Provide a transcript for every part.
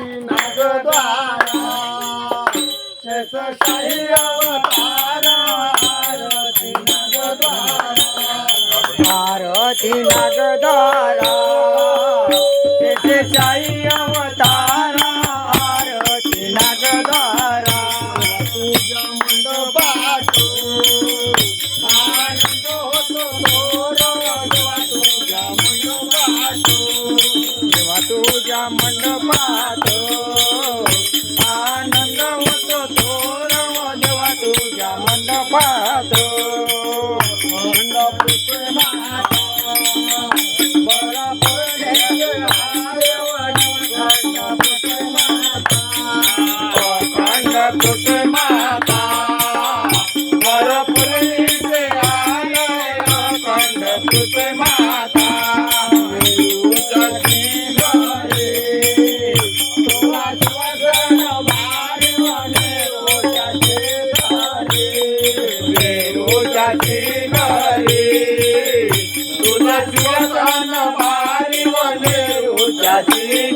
आरती नागद्वारा शेषशाही अवतारा आरती नागद्वारा आरती नागद्वारा शेषशाही अवतारा आरती नागद्वारा तुझ्या मंडपात आनंद होतो मोर देवा तुझ्या मंडपात देवा तुझ्या मंडपात आनंद होतो थोर देवा तुझ्या मंडपात माता. श्वसन भारी वने रोजाची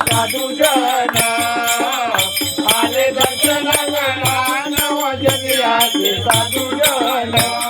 साधू जन आले दर्शन नव जनियाचे साधू जन.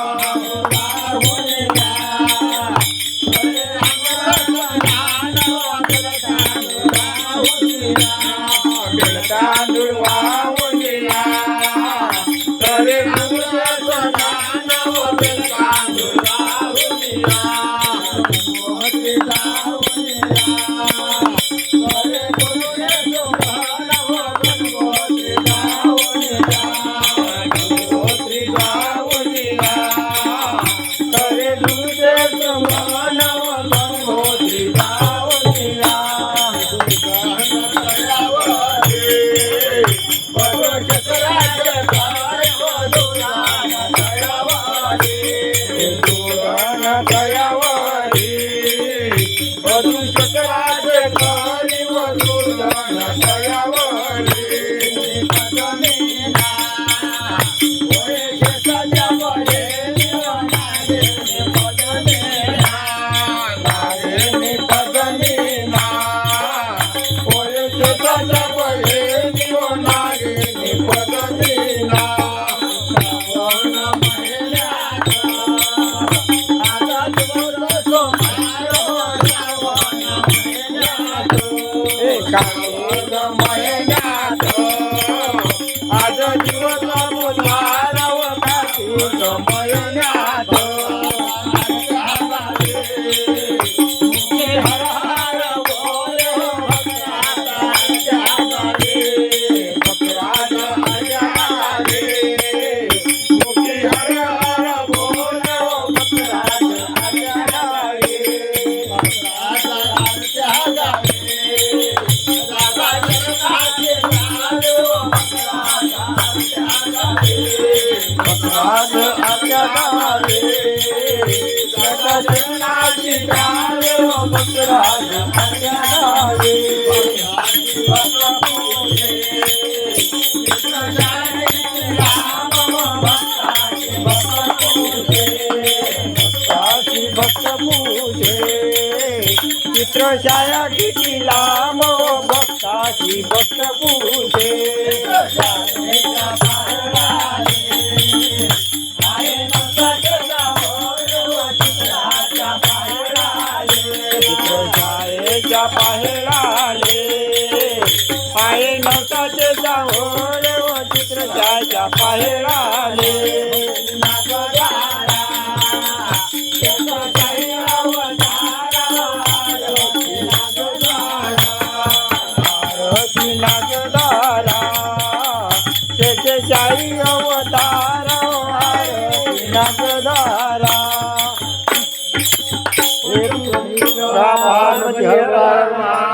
মরে যাতো भक्तराज आजारे जगन्नाथी काले भक्तराज आजारे भक्ताची भक्त पूजे. चित्रशाया किती लांब भक्ताची भक्त पूजे. चित्रशाळेच्या पाहेराले आहे नवसाचे जाहोर व चित्रशाळेच्या पाहेराले आरती नागदारा પાર્વતી હર